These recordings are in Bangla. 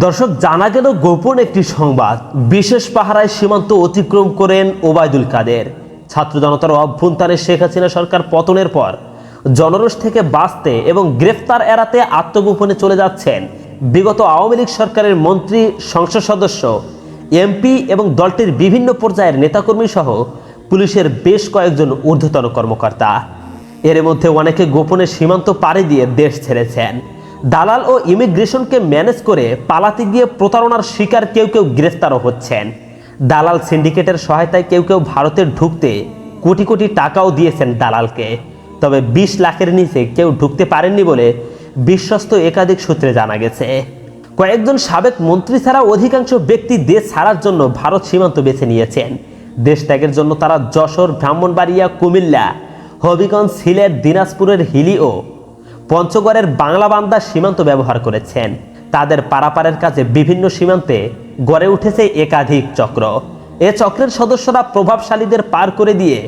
দর্শক, জানা গেল গোপন একটি সংবাদ। বিশেষ পাহারায় সীমান্ত অতিক্রম করেন ওবায়দুল কাদের। ছাত্র জনতার অভ্যন্তরে শেখ হাসিনা সরকার পতনের পর জনরোষ থেকে বাঁচতে এবং গ্রেফতার এড়াতে আত্মগোপনে চলে যাচ্ছেন বিগত আওয়ামী লীগ সরকারের মন্ত্রী, সংসদ সদস্য, এমপি এবং দলটির বিভিন্ন পর্যায়ের নেতাকর্মী সহ পুলিশের বেশ কয়েকজন ঊর্ধ্বতন কর্মকর্তা। এর মধ্যে অনেকে গোপনে সীমান্ত পাড়ি দিয়ে দেশ ছেড়েছেন। দালাল ও ইমিগ্রেশনকে ম্যানেজ করে পালাতে গিয়ে প্রতারণার শিকার কেউ কেউ গ্রেফতারও হচ্ছেন। দালাল সিন্ডিকেটের সহায়তায় কেউ কেউ ভারতে ঢুকতে কোটি কোটি টাকাও দিয়েছেন দালালকে। তবে বিশ লাখের নিচে কেউ ঢুকতে পারেননি বলে বিশ্বস্ত একাধিক সূত্রে জানা গেছে। কয়েকজন সাবেক মন্ত্রী ছাড়া অধিকাংশ ব্যক্তি দেশ ছাড়ার জন্য ভারত সীমান্ত বেছে নিয়েছেন। দেশ ত্যাগের জন্য তারা যশোর, ব্রাহ্মণবাড়িয়া, কুমিল্লা, হবিগঞ্জ, সিলেট, দিনাজপুরের হিলি ও পঞ্চগড়ের বাংলা বান্দা সীমান্ত ব্যবহার করেছেন। তাদের পারাপারের কাজে বিভিন্ন সীমান্তে গড়ে উঠেছে একাধিক চক্র। এ চক্রের সদস্যরা প্রভাবশালীদের পার করে দিয়ে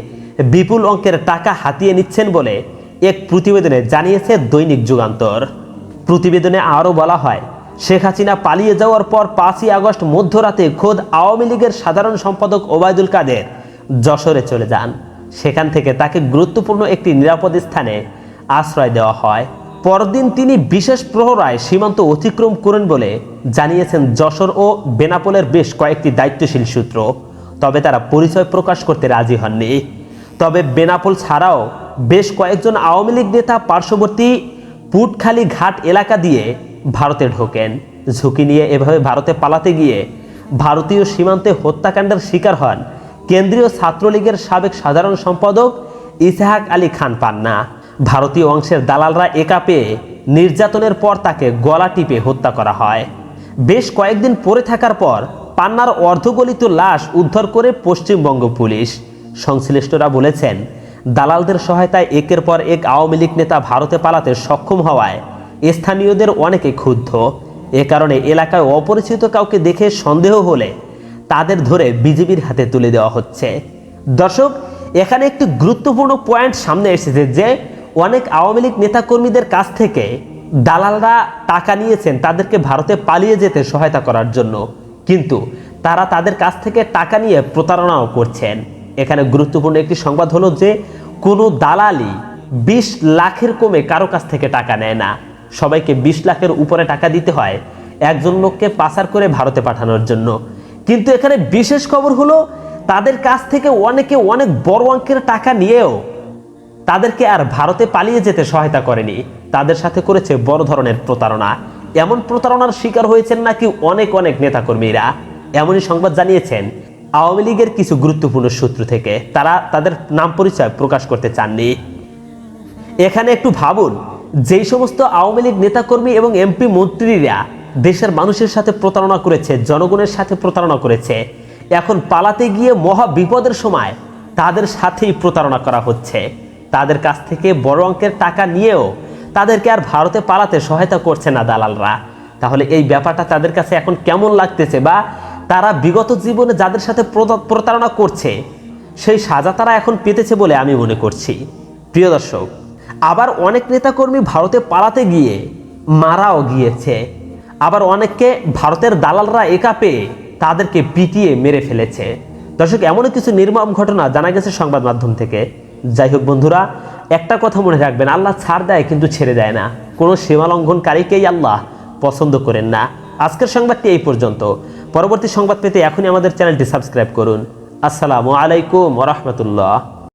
বিপুল অঙ্কের টাকা হাতিয়ে নিচ্ছেন বলে এক প্রতিবেদনে জানিয়েছে দৈনিক যুগান্তর। প্রতিবেদনে আরও বলা হয়, শেখ হাসিনা পালিয়ে যাওয়ার পর পাঁচই আগস্ট মধ্যরাতে খোদ আওয়ামী লীগের সাধারণ সম্পাদক ওবায়দুল কাদের যশোরে চলে যান। সেখান থেকে তাকে গুরুত্বপূর্ণ একটি নিরাপদ স্থানে আশ্রয় দেওয়া হয়। পরদিন তিনি বিশেষ প্রহরায় সীমান্ত অতিক্রম করেন বলে জানিয়েছেন যশোর ও বেনাপোলের বেশ কয়েকটি দায়িত্বশীল সূত্র। তবে তারা পরিচয় প্রকাশ করতে রাজি হননি। তবে বেনাপোল ছাড়াও বেশ কয়েকজন আওয়ামী লীগ নেতা পার্শ্ববর্তী পুটখালি ঘাট এলাকা দিয়ে ভারতে ঢোকেন। ঝুঁকি নিয়ে এভাবে ভারতে পালাতে গিয়ে ভারতীয় সীমান্তে হত্যাকাণ্ডের শিকার হন কেন্দ্রীয় ছাত্রলীগের সাবেক সাধারণ সম্পাদক ইসাহাক আলী খান পান্না। ভারতীয় অংশের দালালরা একা পেয়ে নির্যাতনের পর তাকে গলা টিপে হত্যা করা হয়। বেশ কয়েকদিন পরে থাকার পর পান্নার অর্ধগলিত লাশ উদ্ধার করে পশ্চিমবঙ্গ পুলিশ। সংশ্লিষ্টরা বলেছেন, দালালদের সহায়তায় একের পর এক আওয়ামী লীগ নেতা ভারতে পালাতে সক্ষম হওয়ায় স্থানীয়দের অনেকে ক্ষুব্ধ। এ কারণে এলাকায় অপরিচিত কাউকে দেখে সন্দেহ হলে তাদের ধরে বিজেপির হাতে তুলে দেওয়া হচ্ছে। দর্শক, এখানে একটি গুরুত্বপূর্ণ পয়েন্ট সামনে এসেছে যে অনেক আওয়ামী লীগ নেতাকর্মীদের কাছ থেকে দালালরা টাকা নিয়েছেন, তাদেরকে ভারতে পালিয়ে যেতে সহায়তা করার জন্য। কিন্তু তারা তাদের কাছ থেকে টাকা নিয়ে প্রতারণাও করছেন। এখানে গুরুত্বপূর্ণ একটি সংবাদ হলো যে, কোনো দালালি বিশ লাখের কমে কারও কাছ থেকে টাকা নেয় না। সবাইকে বিশ লাখের উপরে টাকা দিতে হয়, একজন লোককে পাচার করে ভারতে পাঠানোর জন্য। কিন্তু এখানে বিশেষ খবর হলো, তাদের কাছ থেকে অনেকে অনেক বড় অঙ্কের টাকা নিয়েও তাদেরকে আর ভারতে পালিয়ে যেতে সহায়তা করেনি। তাদের সাথে করেছে বড় ধরনের প্রতারণা। এমন প্রতারণার শিকার হয়েছেন নাকি অনেক অনেক নেতাকর্মীরা? এমনই সংবাদ জানিয়েছেন আওয়ামী লীগের কিছু গুরুত্বপূর্ণ সূত্র থেকে। তারা তাদের নাম পরিচয় প্রকাশ করতে চাননি। এখানে একটু ভাবুন, যেই সমস্ত আওয়ামী লীগ নেতাকর্মী এবং এমপি মন্ত্রীরা দেশের মানুষের সাথে প্রতারণা করেছে, জনগণের সাথে প্রতারণা করেছে, এখন পালাতে গিয়ে মহা বিপদের সময় তাদের সাথেই প্রতারণা করা হচ্ছে। তাদের কাছ থেকে বড় অঙ্কের টাকা নিয়েও তাদেরকে আর ভারতে পালাতে সহায়তা করছে না দালালরা। তাহলে এই ব্যাপারটা তাদের কাছে এখন কেমন লাগতেছে বা তারা বিগত জীবনে যাদের সাথে প্রতা- প্রতারণা করছে, সেই সাজা তারা এখন পেতেছে বলে আমি মনে করছি। প্রিয় দর্শক, আবার অনেক নেতাকর্মী ভারতে পালাতে গিয়ে মারাও গিয়েছে। আবার অনেককে ভারতের দালালরা একা পেয়ে তাদেরকে পিটিয়ে মেরে ফেলেছে। দর্শক এমনও কিছু নির্মম ঘটনা জানা গেছে সংবাদ মাধ্যম থেকে। যাই হোক বন্ধুরা, একটা কথা মনে রাখবেন, আল্লাহ ছাড় দেয় কিন্তু ছেড়ে দেয় না। কোনো সীমা লঙ্ঘনকারীকেই আল্লাহ পছন্দ করেন না। আজকের সংবাদটি এই পর্যন্ত। পরবর্তী সংবাদ পেতে এখনই আমাদের চ্যানেলটি সাবস্ক্রাইব করুন। আসসালামু আলাইকুম রহমতুল্লাহ।